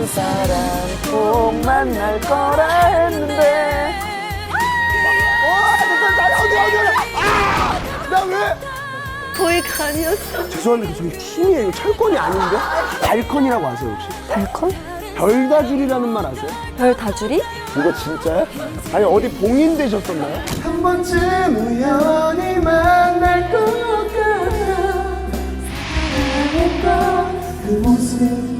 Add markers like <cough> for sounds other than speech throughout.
좋은 사람 꼭 만날 거라 했는데 어디 어디 어디 아나 왜? 거의가 아니었어 죄송한데 저기 팀이에요 이거 철권이 아닌데? 발컨이라고 아세요 혹시? 발컨? 별다줄이라는 말 아세요? 별 다줄이? 이거 진짜야? 아니 어디 봉인 되셨었나요? 한 번쯤 우연히 만날 것 같아 사랑했던 그 모습 와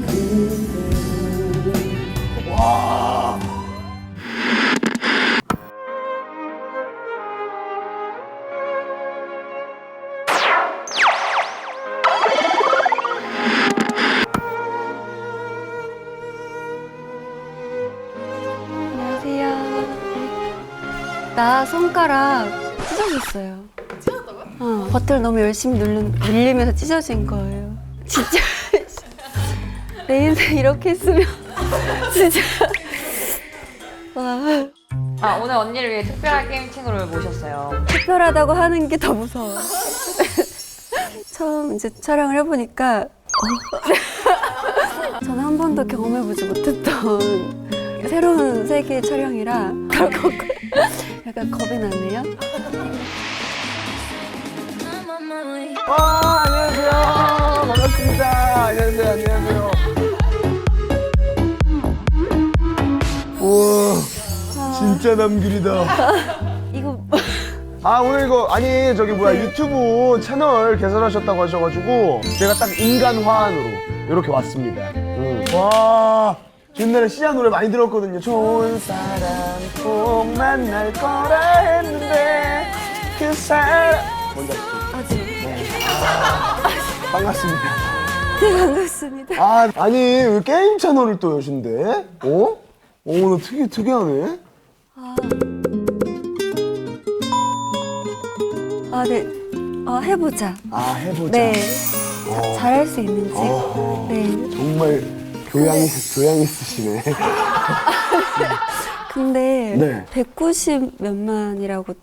안녕하세요. 나 손가락 찢어졌어요. 찢어졌다고요? 어 버튼을 너무 열심히 누른, 눌리면서 찢어진 거예요. 진짜? <laughs> 내 인생 이렇게 했으면 <laughs> 진짜 와 아, 오늘 언니를 위해 특별한 게임 친구를 모셨어요. 특별하다고 하는 게 더 무서워. 처음 이제 촬영을 해보니까 어. <laughs> 저는 한 번도 경험해보지 못했던 새로운 세계의 촬영이라 <laughs> 약간 겁이 나네요. 와 안녕하세요 반갑습니다 안녕하세요 안녕하세요 진짜 남길이다 <laughs> 이거 아 오늘 이거 아니 저기 뭐야 유튜브 채널 개설하셨다고 하셔가지고 제가 딱 인간 화환으로 이렇게 왔습니다 응. 와 옛날에 시아 노래 많이 들었거든요 좋은 사람 꼭 만날 거라 했는데 그 사람 먼저 아직 반갑습니다 네 반갑습니다. 아 아니 왜 게임 채널을 또 여신데? 어? 어, 나 특이, 특이하네. 아 네, 어, 해보자. 아, 해보자. 네, 자- 잘할 수 있는지. 어허. 네. 정말 교양, 교양 있으시네. <laughs> 근데 네. 190 몇만이라고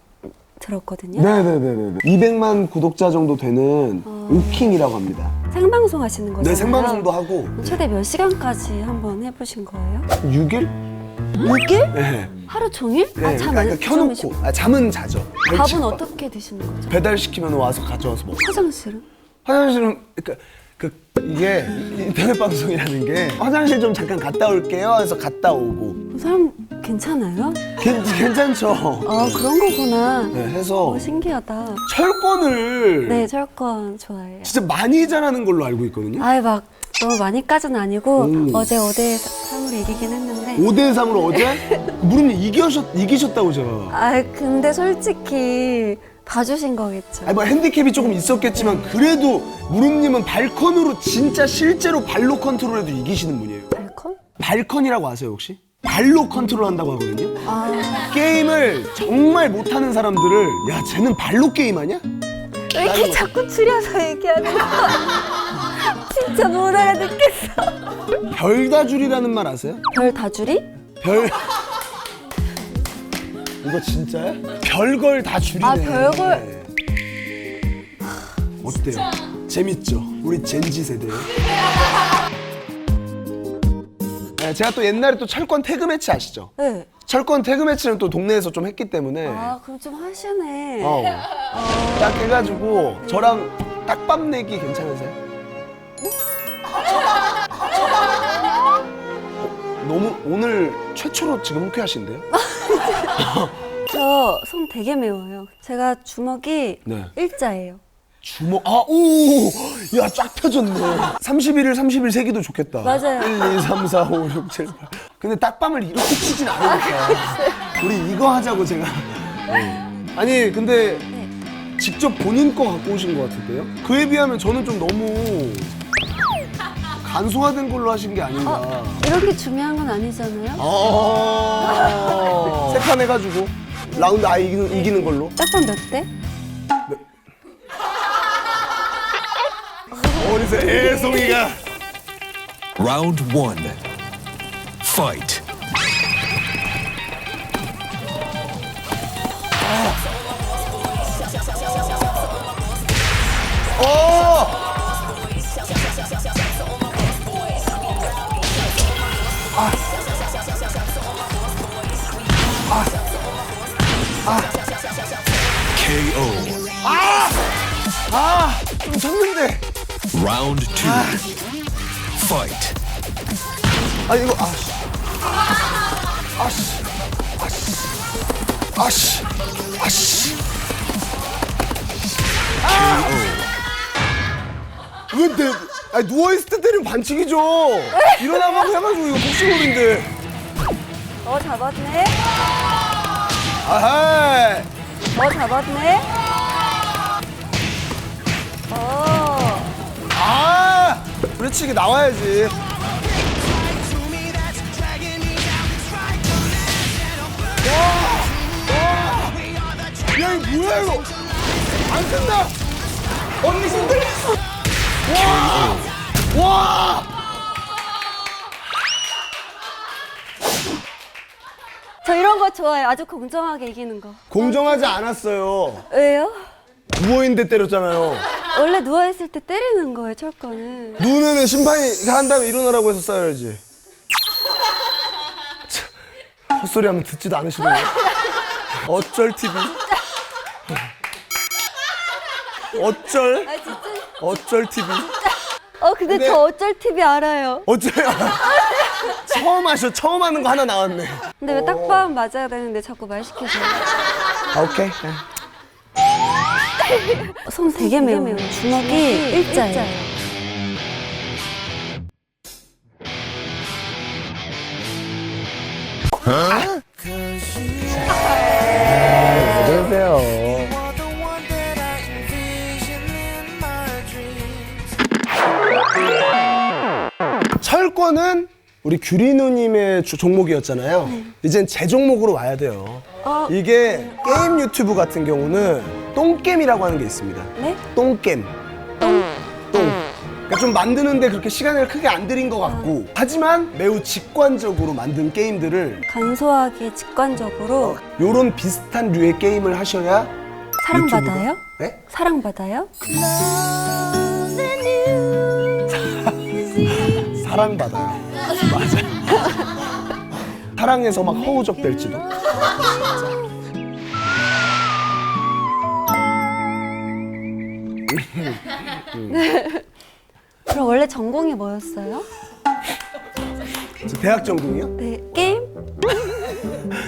들었거든요. 네네네네. 200만 구독자 정도 되는 오킹이라고 합니다. 생방송 하시는 거잖아요. 네, 생방송도 하고. 최대 몇 시간까지 한번 해보신 거예요? 6일? 6일? 네. 하루 종일? 네, 아, 잠 그러니까 안 켜놓고. 주무시고. 아, 잠은 자죠. 밥은. 어떻게 드시는 거죠? 배달 시키면 와서 가져와서 먹어. 화장실은? 화장실은 그러니까 그 이게 인터넷 방송이라는 게 화장실 좀 잠깐 갔다 올게요 해서 갔다 오고 그 사람 괜찮아요? 괜, 괜찮죠? 아 그런 거구나. 네, 해서 어, 신기하다. 철권을 네, 철권 좋아해요. 진짜 많이 잘하는 걸로 알고 있거든요. 아예 막 너무 많이까지는 아니고 음. 어제 5대 3으로 이기긴 했는데 5대 3으로 어제 <laughs> 무릎님 이기셨 이기셨다고 제가. 아 근데 솔직히 봐주신 거겠죠. 아니 뭐 핸디캡이 조금 있었겠지만 그래도 무릎님은 발컨으로 진짜 실제로 발로 컨트롤해도 이기시는 분이에요. 발컨? 발컨이라고 아세요 혹시? 발로 컨트롤한다고 하거든요. 아 게임을 정말 못하는 사람들을 야 쟤는 발로 게임하냐? 왜 이렇게 자꾸 추려서 얘기하는 거야? <laughs> 진짜 못 알아듣겠어. 별다줄이라는 말 아세요? 별 다줄이? 별 이거 진짜야? 별걸 다 줄이네. 아, 별걸. 어때요? 재밌죠? 우리 젠지 세대. <laughs> 네, 제가 또 옛날에 또 철권 태그 매치 아시죠? 네. 철권 태그 매치는 또 동네에서 좀 했기 때문에 아 그럼 좀 하시네. 어, 딱 해가지고 저랑 딱밥 내기 괜찮으세요? 오늘 최초로 지금 흔쾌하신데요? <laughs> 저 손 되게 매워요. 제가 주먹이 네. 일자예요. 주먹 아, 오! 야, 쫙 펴졌네. 31일, 30일 세기도 좋겠다. 맞아요. 1, 2, 3, 4, 5, 6, 7, 8. 근데 딱밤을 이렇게 치진 않으니까. 우리 이거 하자고 제가. 네. 아니, 근데 직접 본인 거 갖고 오신 것 같은데요? 그에 비하면 저는 좀 너무 간소화된 걸로 하신 게 아닌가. 이런 게 중요한 건 아니잖아요. 아. 세판 해가지고 라운드 아예 이기는, 이기는 걸로. 딱밤 몇 대? 어디서 애송이가. Round one. Fight. KO. 아, 좀 졌는데. Round two. Fight. 아 이거 아씨. 아씨. 아씨. 아씨. 아씨. 왜 내, 아니, 누워있을 때 때리면 반칙이죠. 일어나고 해가지고 이거 복싱홀인데. 어 잡았네. 아하. 어 잡았네. 어. 아! 그렇지, 이게 나와야지. 와! 와! 야, 이거 뭐야, 이거? 안 끝나! 언니 흔들렸어! 와! 와! 저 이런 거 좋아해요. 아주 공정하게 이기는 거. 공정하지 않았어요. 왜요? 누워있는데 때렸잖아요. 원래 누워 있을 때 때리는 거예요. 철거는. 눈에는 심판이 한 다음에 일어나라고 해서 싸야지. 참, 헛소리 하면 듣지도 않으시네요. 어쩔 TV. 어쩔? 아 진짜. 어쩔 TV. 어 근데 근데- 저 어쩔 TV 알아요. 어쩔? 처음 하셔, 처음 하는 거 하나 나왔네. 근데 왜 딱밤 맞아야 되는데 자꾸 말 시키세요? 아, 오케이. 손 되게 매워요. 주먹이 일자예요. 안녕하세요. 철권은 우리 규리누님의 주- 종목이었잖아요. 이젠 제 종목으로 와야 돼요. 어. 이게 게임 유튜브 같은 경우는 똥겜이라고 하는 게 있습니다. 네? 똥겜. 똥. 똥. 그러니까 좀 만드는데 그렇게 시간을 크게 안 들인 것 같고 하지만 매우 직관적으로 만든 게임들을 간소하게 직관적으로 요런 비슷한 류의 게임을 하셔야 사랑받아요? 유튜브가- 네? 사랑받아요? 사랑받아요. 맞아. <laughs> 사랑해서 막 허우적 될지도. 그럼 원래 전공이 뭐였어요? 저 대학 전공이요? 네, 게임?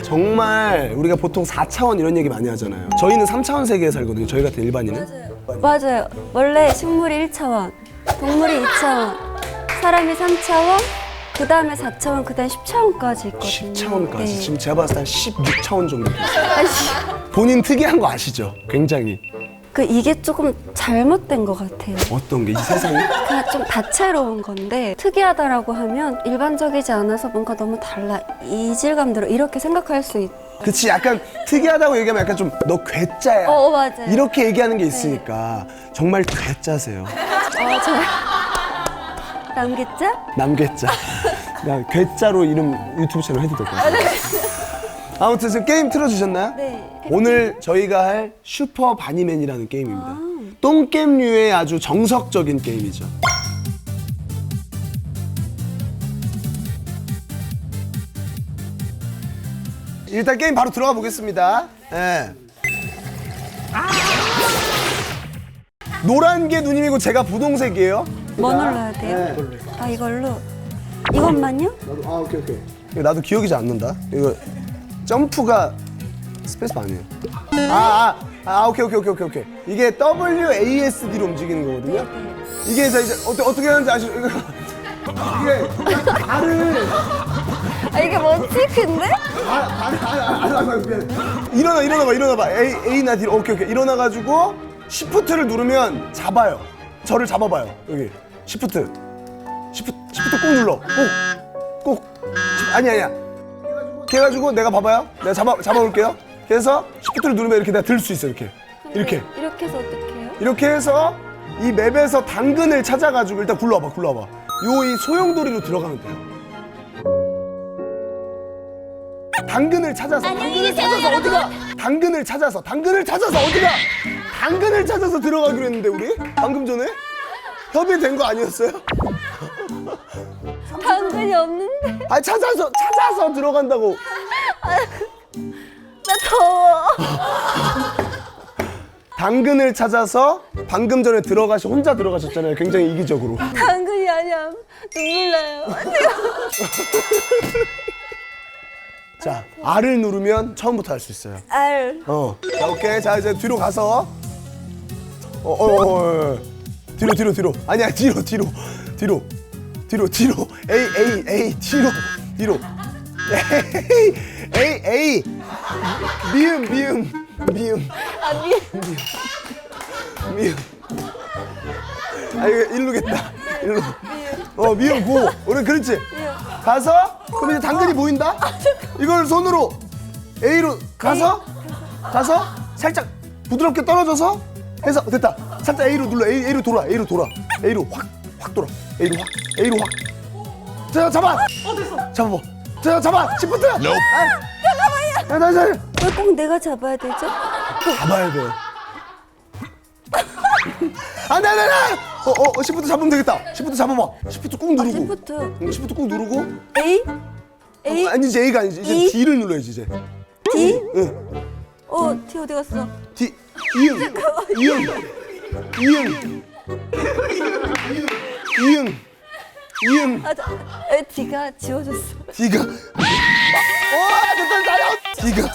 정말 우리가 보통 4차원 이런 얘기 많이 하잖아요. 저희는 3차원 세계에 살거든요. 저희 같은 일반인은. 맞아요. 원래 식물이 1차원, 동물이 2차원, 사람이 3차원, 그 다음에 4차원, 그 다음에 10차원까지 있거든요. 10차원까지. 네. 지금 제가 봤을 때 한 16차원 정도 <laughs> 됐어요. 본인 특이한 거 아시죠? 굉장히. 그 이게 조금 잘못된 것 같아요. 어떤 게 이 세상이? <laughs> 그냥 좀 다채로운 건데 특이하다라고 하면 일반적이지 않아서 뭔가 너무 달라 이질감 들어 이렇게 생각할 수 있. 그치 약간 특이하다고 얘기하면 약간 좀 너 괴짜야. 어, 어 맞아요. 이렇게 얘기하는 게 있으니까 정말 괴짜세요. 어, 저 남겠죠? 남괴짜. 나 <laughs> 괴짜로 이름 유튜브 채널 해도 될 것 같아요. 아무튼 지금 게임 틀어주셨나요? 네. 오늘 저희가 할 슈퍼 바니맨이라는 게임입니다. 똥겜류의 아주 정석적인 게임이죠. 일단 게임 바로 들어가 보겠습니다. 예. 노란 게 누님이고 제가 분홍색이에요. 뭐 눌러야 돼요? 아 이걸로 이것만요? 나도 아 오케이 오케이. 이거 나도 기억이 잘 안 난다. 이거 점프가 스페이스바 아니에요. 아, 아, 아 오케이 오케이 오케이 오케이 오케이. 이게 WASD로 움직이는 거거든요. 이게 이제 이제 어떻게 어떻게 하는지 아시죠? 이거 이게 발을 아 이게 뭐지 근데? 발 발을 발을 일어나 일어나 봐 일어나 봐. A A 나 뒤로 오케이 오케이 일어나 가지고 시프트를 누르면 잡아요. 저를 잡아봐요 여기 시프트 시프트 시프트 꾹 눌러 꾹 꾹. 아니 아니야. 그래가지고 내가 봐봐요. 내가 잡아 잡아볼게요. 그래서 시프트를 누르면 이렇게 내가 들 수 있어 이렇게 이렇게 이렇게 해서 어떻게 해요? 이렇게 해서 이 맵에서 당근을 찾아가지고 일단 굴러와봐 굴러와봐. 요 이 소용돌이로 들어가면 돼요. 당근을 찾아서 당근을 찾아서 어디가 당근을 찾아서 당근을 찾아서 어디가 당근을 찾아서 들어가기로 했는데 우리 방금 전에 협의된 거 아니었어요? 당근이 없는데. 아 찾아서 찾아서 들어간다고. 나 더워. 당근을 찾아서 방금 전에 들어가시 혼자 들어가셨잖아요. 굉장히 이기적으로. 당근이 아니야. 눈물 나요. 자, R을 누르면 처음부터 할 수 있어요. 알. 어. 자, 오케이. 자, 이제 뒤로 가서. 어, 어, 어, 어. 뒤로, 뒤로, 뒤로. 아니야, 뒤로, 뒤로. 뒤로. 뒤로, 뒤로. A, A, A. 뒤로. 뒤로. A, A, A. 미음, 미음. 미음. 아, 미 미음. 아, 이거 일루겠다. 일루. 어, 미음 고. 우리 그렇지. 가서, 그럼 이제 당근이 보인다? 이걸 손으로 A로 가서, 가서, 살짝 부드럽게 떨어져서 해서, 됐다. 살짝 A로 눌러. A, A로 돌아. A로 돌아. A로 확, 확 돌아. A로 확, A로 확. 자, 잡아. 어, 됐어. 잡아봐. 자, 잡아. 시프트. Nope. 아, 잠깐만요. 야, 나, 나, 왜 꼭 내가 잡아야 되죠? 잡아야 돼. 안 돼, 안 돼, 안 돼! 어, 어, 어, 시프트 잡으면 되겠다. 시프트 잡아봐. 시프트 꾹 누르고. 시프트. 응, 시프트 꾹 누르고. A? A? 어, 아니지, A가 아니지. 이제 E? D를 눌러야지, 이제. D? 응. 어, D 어디 갔어? D, 이응. 이응. 이응. 이응. 이응. 아, 저, 에, D가 지워졌어. D가. 와, 됐다, 잘해. D가. 와,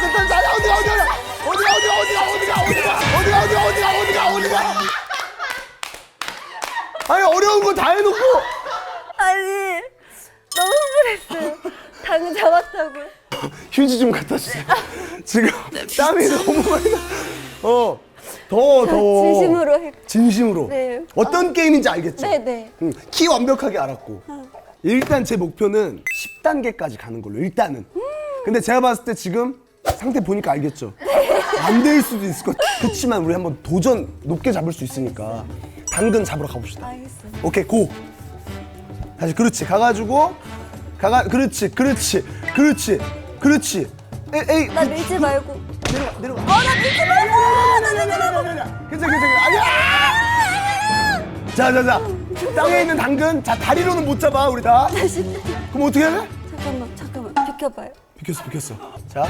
됐다, 잘해. 어디가, 어디가. 어디가, 어디가, 어디가, 어디가, 어디가. 어디가, 어디가, 어디가, 어디가. 아니, 어려운 거 다 해놓고. 아니, 너무 흥분했어요. 당근 잡았다고. <laughs> 휴지 좀 갖다 주세요. 지금 땀이 너무 많이 나. 어, 더워, 더워. 진심으로 해. 진심으로. 네. 어떤 게임인지 알겠죠? 네네. 응, 키 완벽하게 알았고. 일단 제 목표는 10단계까지 가는 걸로, 일단은. 근데 제가 봤을 때 지금 상태 보니까 알겠죠? 안 될 수도 있을 것 같아. 그렇지만 우리 한번 도전 높게 잡을 수 있으니까 당근 잡으러 가봅시다. 알겠어요. 오케이, 고! 다시, 그렇지. 가가지고, 가가, 그렇지, 그렇지, 그렇지, 그렇지. 에이, 에이, 나 밀지 말고. 내려가, 내려가. 어, 나 밀지 말고! 괜찮아, 괜찮아. 아니야! 자, 자, 자. 땅에 있는 당근. 자, 다리로는 못 잡아, 우리 다. 다시. 그럼 어떻게 돼? 잠깐만, 잠깐만. 비켜봐요. 비켰어, 비켰어. 자,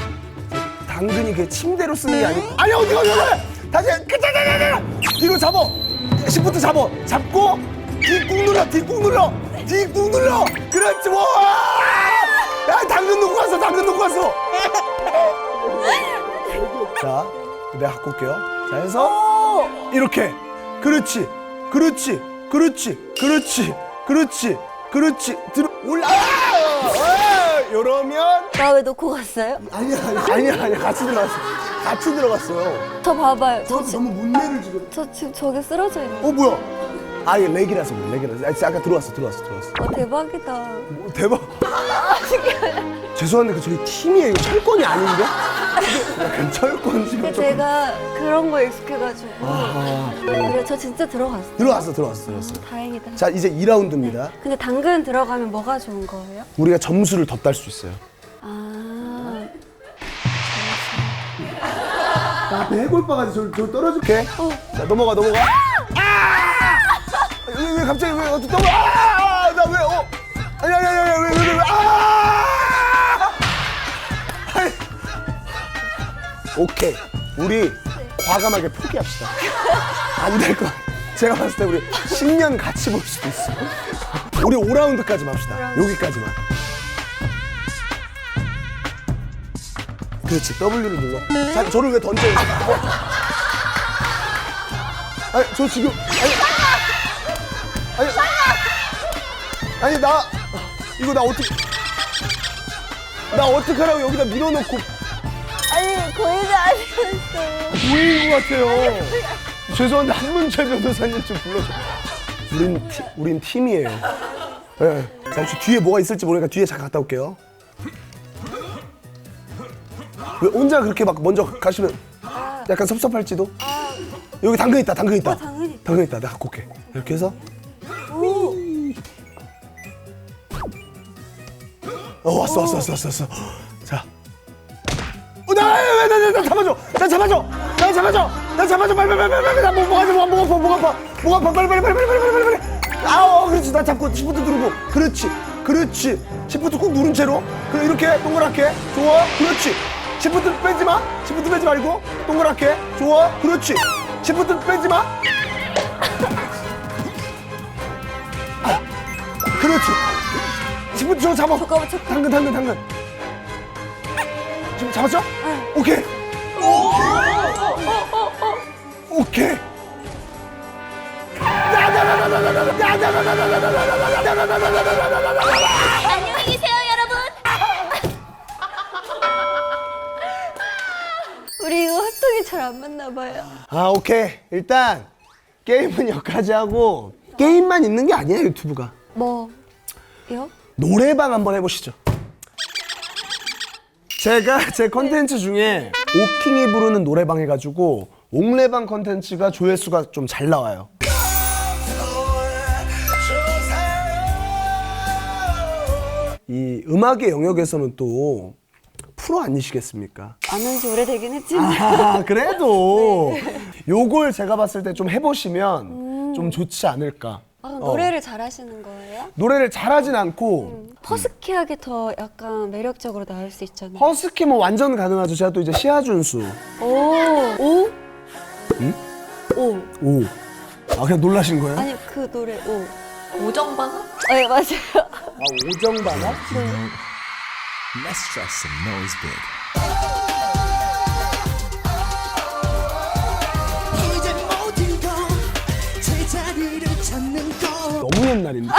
당근이 그 침대로 쓰는 게 아니고. 아니, 어디, 어디, 어디! 다시, 그 자 자 자 자! 뒤로 잡어! 시프트 잡어! 잡고, 뒤꾹 눌러, 뒤꾹 눌러! 뒤꾹 눌러! 그렇지, 와! 야, 당근 놓고 왔어, 당근 놓고 왔어! 자, 내가 갖고 올게요. 자, 해서, 이렇게. 그렇지, 그렇지, 그렇지, 그렇지, 그렇지, 그렇지. 들어, 올라! 이러면, 나 왜 놓고 갔어요? 아니야, 아니야, 아니야. 같이 들어갔어. 같이 들어갔어요. 저 봐봐요. 저, 지, 너무 문제를 지금. 저 지금 저기 쓰러져 있는. 어, 뭐야? 아, 이게 렉이라서 그래, 렉이라서. 아, 진짜 아까 들어왔어, 들어왔어, 들어왔어. 어, 대박이다. 뭐, 대박. 죄송한데, 그 저희 팀이에요. 철권이 아닌데? 약간 철권 지금 조금. 제가 그런 거에 익숙해가지고. 아, 그래, 저 진짜 들어갔어. 들어왔어, 들어왔어, 들어왔어. 다행이다. 자, 이제 2라운드입니다. 근데 당근 들어가면 뭐가 좋은 거예요? 우리가 점수를 더 딸 수 있어요. 아, 나 앞에 해골 바가지 저, 저 떨어질게. 자, 넘어가, 넘어가. 아! 왜, 왜 갑자기 왜 어떻게? 아! 나 왜, 어? 아니, 아니, 아니, 아니, 왜, 왜, 왜, 왜, 아! 아니. 오케이. 우리 과감하게 포기합시다. 안될 것. 같아. 제가 봤을 때 우리 10년 같이 볼 수도 있어. 우리 5라운드까지 합시다. 여기까지만. 그렇지 W를 눌러 자, 저를 왜 던져요 어? 아니 저 지금 아니 아니 나 이거 나 어떻게 나 어떻게 하라고 여기다 밀어놓고. 아니, 거의가 아니었어요. 보이는 것 같아요. 죄송한데 한문철 변호사님 좀 불러줘. 우린, 티, 우린 팀이에요. 예. 자 혹시 뒤에 뭐가 있을지 모르니까 뒤에 잠깐 갔다 올게요. 왜 혼자 그렇게 막 먼저 가시면 약간 섭섭할지도? 여기 당근 있다 당근 있다. 어, 당근 있다. 당근 있다. 내가 갖고 올게. 이렇게 해서 어 왔어 왔어 왔어 왔어 왔어. 자. 어, 나, 나, 나, 나, 나 잡아줘. 나 잡아줘. 나 잡아줘. 나 잡아줘. 빨리 빨리 빨리 빨리. 나목 아파 목 아파 목 아파. 목 아파. 빨리 빨리 빨리 빨리 빨리 빨리 빨리. 아우 어 그렇지. 나 잡고 시프트 누르고. 그렇지. 그렇지. 시프트 꾹 누른 채로. 그래 이렇게 동그랗게. 좋아. 그렇지. 시프트 빼지 마. 시프트 빼지 말고. 동그랗게. 좋아. 그렇지. 시프트 빼지 마. 아, 그렇지 시프트 저거 잡아 잠깐만, 잠깐만. 당근 당근 당근 지금 잡았죠? 오케이 오케이 안녕히 계세요, 여러분. <laughs> 우리 이거 활동이 잘 안 맞나 봐요. 아 오케이 일단 게임은 여기까지 하고 게임만 있는 게 아니야 유튜브가 뭐요? 노래방 한번 해보시죠 제가 <laughs> 제 컨텐츠 중에 오킹이 부르는 노래방 해가지고 옥레방 컨텐츠가 조회수가 좀 잘 나와요 이 음악의 영역에서는 또 프로 아니시겠습니까? 안한지 오래되긴 했지만. 아, <laughs> 그래도 요걸 제가 봤을 때 좀 해보시면 좀 좋지 않을까. 아, 어. 노래를 잘하시는 거예요? 노래를 잘하진 않고 퍼스키하게 더 약간 매력적으로 나올 수 있잖아요. 허스키 뭐 완전 가능하죠. 제가 또 이제 시아준수 오, 오? 오. 오. 아 그냥 놀라신 거예요? 아니 그 노래 오. 오정방아? 네 맞아요. 아 오정반아? Less stress and noise big. 너무 옛날인데.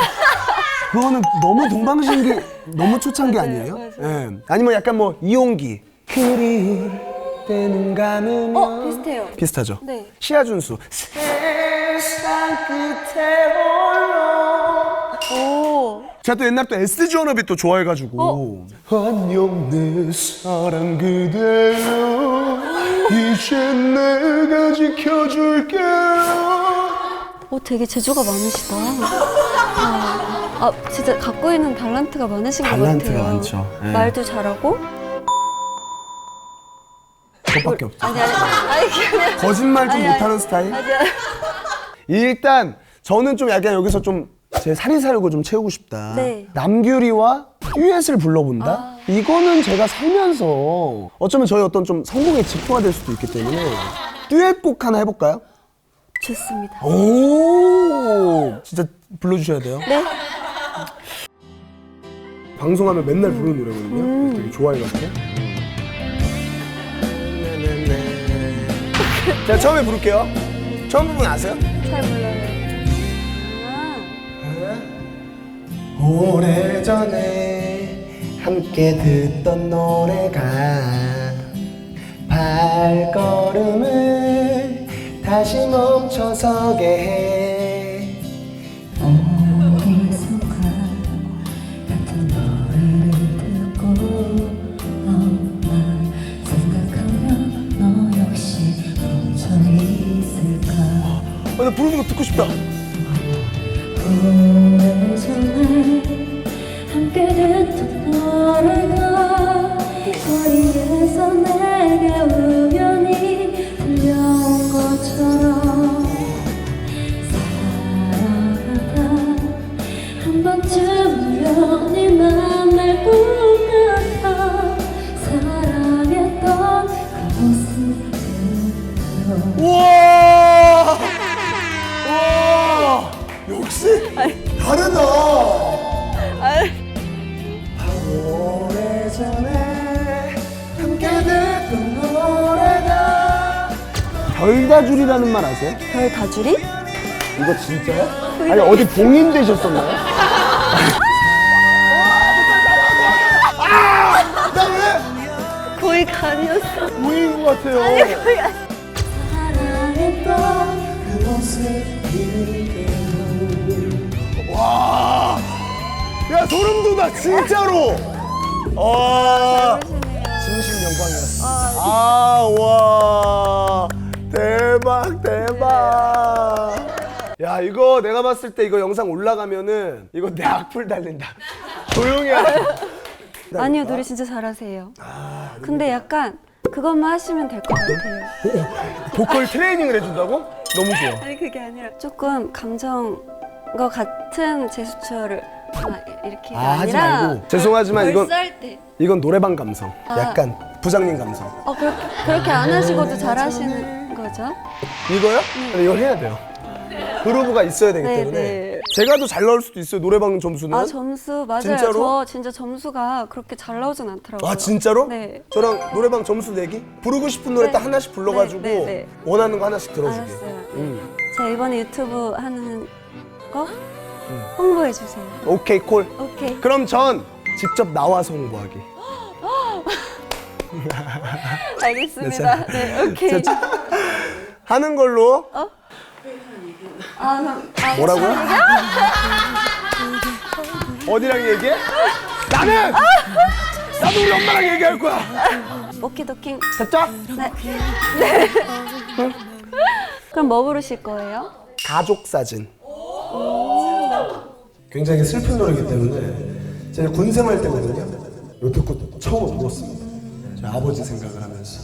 그거는 너무 동방신기, 너무 초창기 아니에요? 예. 아니면 약간 뭐 이용기. 그리울 때는 감으면 어 비슷해요. 비슷하죠? 네. 시아준수. 세상 끝에 홀로 오. 제가 또 옛날 또 SG 워너비 또 좋아해가지고 어? 안녕 내 사랑 그대여 이제 내가 지켜줄게요 오 되게 재주가 많으시다. 아, 아 진짜 갖고 있는 달란트가 많으신 것 달란트가 같아요. 많죠. 예. 말도 잘하고. 그것밖에 없죠 아니 아니 아니 그냥. <laughs> 거짓말 좀 아니, 못하는. 스타일 아니 아니. 일단 저는 좀 약간 여기서 좀 제 살이 살고 좀 채우고 싶다 네. 남규리와 듀엣을 불러본다? 이거는 제가 살면서 어쩌면 저희 어떤 좀 성공의 지표가 될 수도 있기 때문에 듀엣곡 하나 해볼까요? 좋습니다. 오 진짜 불러주셔야 돼요. 네. 방송하면 맨날 부르는 노래거든요. 음. 되게 좋아해가지고. 제가 처음에 부를게요. 처음 부분 아세요? 잘 불러요. 아, 오래전에 함께 듣던 노래가 발걸음을 다시 멈춰서게 해. 생각하면 너 역시 멈춰 있을까 어, 나 부르는 거 듣고 싶다. 전에 함께 듣던 노래가 별다줄이라는 말 아세요? 별 다줄이? 이거 진짜요? 아니 어디 봉인 되셨었나요? <laughs> 아! 나 왜? 거의 간이었어. 우인 것 같아요. 사랑했던 그 모습 와, 야 소름 돋아 진짜로. 와, 진심 영광이었어. 아, 와, 대박 대박. 야 이거 내가 봤을 때 이거 영상 올라가면은 이거 내 악플 달린다. <laughs> 조용히 하라. 아니요 노래 진짜 잘하세요. 근데 약간 그것만 하시면 될 것 같아요. 보컬 트레이닝을 해준다고? 너무 좋아. 아니 그게 아니라 조금 감정 거 같은 제스처를 막 이렇게 아 하지 아니라 말고 죄송하지만 이건 쌀 때. 이건 노래방 감성 아. 약간 부장님 감성 어 그렇게 그렇게 안 하시고도 잘하시는 거죠? 이거요? 근데 이걸 해야 돼요 그루브가 있어야 되기 네, 때문에 네. 제가 더 잘 나올 수도 있어요 노래방 점수는 아 점수 맞아요. 진짜로? 저 진짜 점수가 그렇게 잘 나오진 않더라고요. 아, 진짜로? 네. 저랑 노래방 점수 내기 부르고 싶은 노래 네. 딱 하나씩 불러가지고 네, 네, 네. 원하는 거 하나씩 들어주기 알았어요. 음. 제가 이번에 유튜브 하는 거 홍보해 주세요. 오케이 콜 오케이. 그럼 전 직접 나와서 홍보하기 <laughs> 알겠습니다. 네, 오케이. 자, 하는 걸로 아, 그럼 아, 뭐라고요? 어디랑 얘기해? 나는 나도 우리 엄마랑 얘기할 거야. 오키도킹. 됐죠? 네. 네. <laughs> 그럼 뭐 부르실 거예요? 가족 사진. 굉장히 슬픈 노래이기 때문에 제가 군 생활 때거든요. 요 듣고 처음 울었습니다. 제 아버지 생각을 하면서.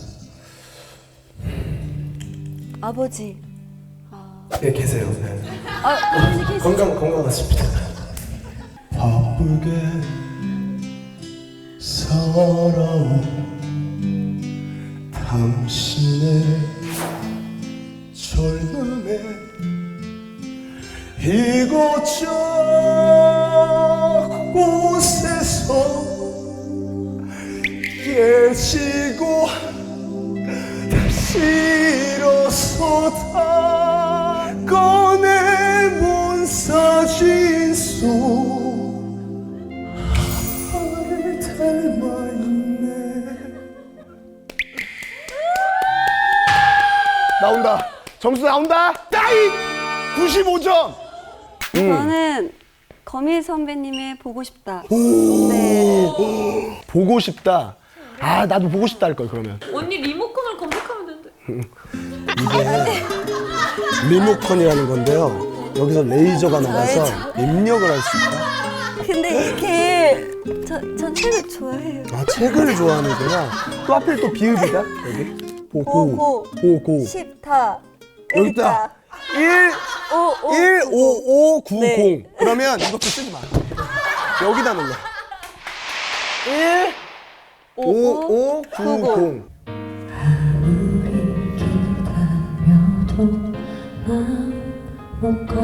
아버지. 예, 계세요. 네. 아, 아버지 계시 건강 건강하십니다. 바쁘게 살아온 당신의 젊음에 이곳저 점수 나온다 따이 95점 저는 거미 선배님의 보고 싶다. 네. 보고 싶다 아 나도 보고 싶다 할 걸 그러면 언니 리모컨을 검색하면 되는데. 리모컨이라는 건데요 여기서 레이저가 나가서 입력을 할 수 있다 근데 이게 저, 전 책을 좋아해요. 아 책을 좋아하는구나. 또 하필 또 비읍이다 여기. 보고 보고. 보고 십다. 여기 있다. 1 오, 오. 1 5 5 9 0 네. 그러면 이것도 쓰지 마. 여기다 눌러. 1 5 5 9 0 마음과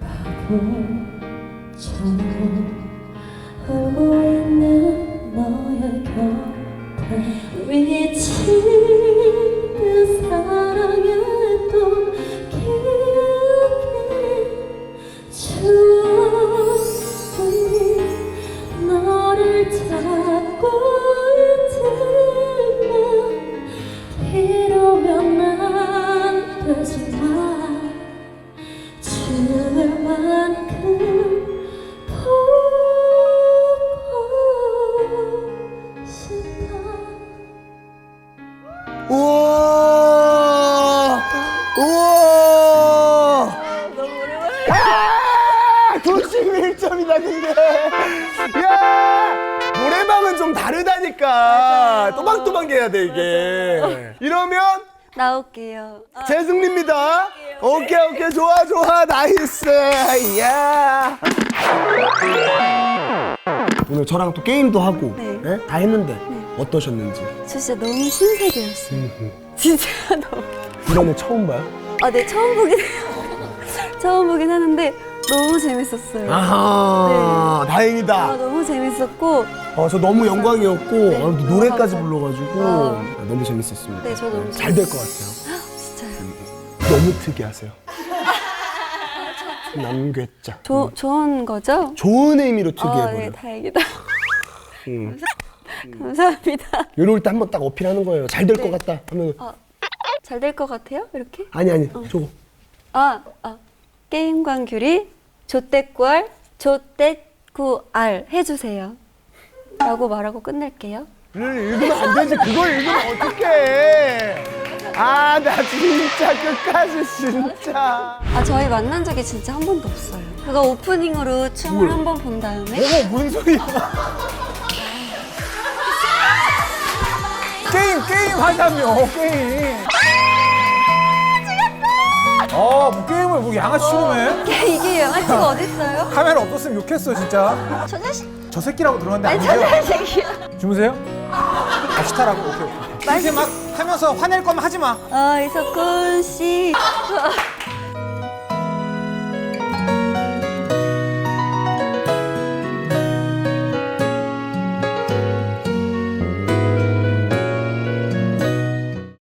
바보 게임도 하고 네. 네? 다 했는데 어떠셨는지 저 진짜 너무 신세계였어요. 진짜 <laughs> 너무. 이런 애 처음 봐요? 아, 네, 처음 보긴 해요. <laughs> 처음 보긴 하는데 너무 재밌었어요. 아하 다행이다. 아, 너무 재밌었고, 어, 저 너무 영광이었고 네. 어, 노래까지 아, 불러가지고 아. 너무 재밌었습니다. 네, 저 너무 잘 될 것 같아요. 진짜요. 너무 특이하세요. <laughs> 남괴짜. 조, 좋은 거죠? 좋은 의미로 아, 네, 특이해버려. 다행이다. 음. 감사합니다. 이럴 때 한번 딱 어필하는 거예요. 잘 될것 네. 같다 하면 아, 잘될 것 같아요? 이렇게? 아니 아니 저거 아, 아. 게임 광귤이 조떼꾸알, 조떼꾸알 해주세요. 라고 말하고 끝낼게요. 그걸 읽으면 안 되지. 그걸 읽으면 어떡해. 아, 나 진짜 끝까지 진짜. 아, 저희 만난 적이 진짜 한 번도 없어요. 그거 오프닝으로 춤을 한 번 본 다음에 어머, 뭔 소리야. 게임, 게임 하자며, 게임. 어, 뭐 게임을 뭐 양아치처럼 해? 이게 양아치가 어딨어요? 카메라 없었으면 욕했어, 진짜. 저 자식 저 새끼라고 들었는데 아니 저 아니죠? 자식이야 주무세요? 다시 타라고? 오케이, 오케이. 이렇게 막 하면서 화낼 거면 하지 마. 아 이석훈 씨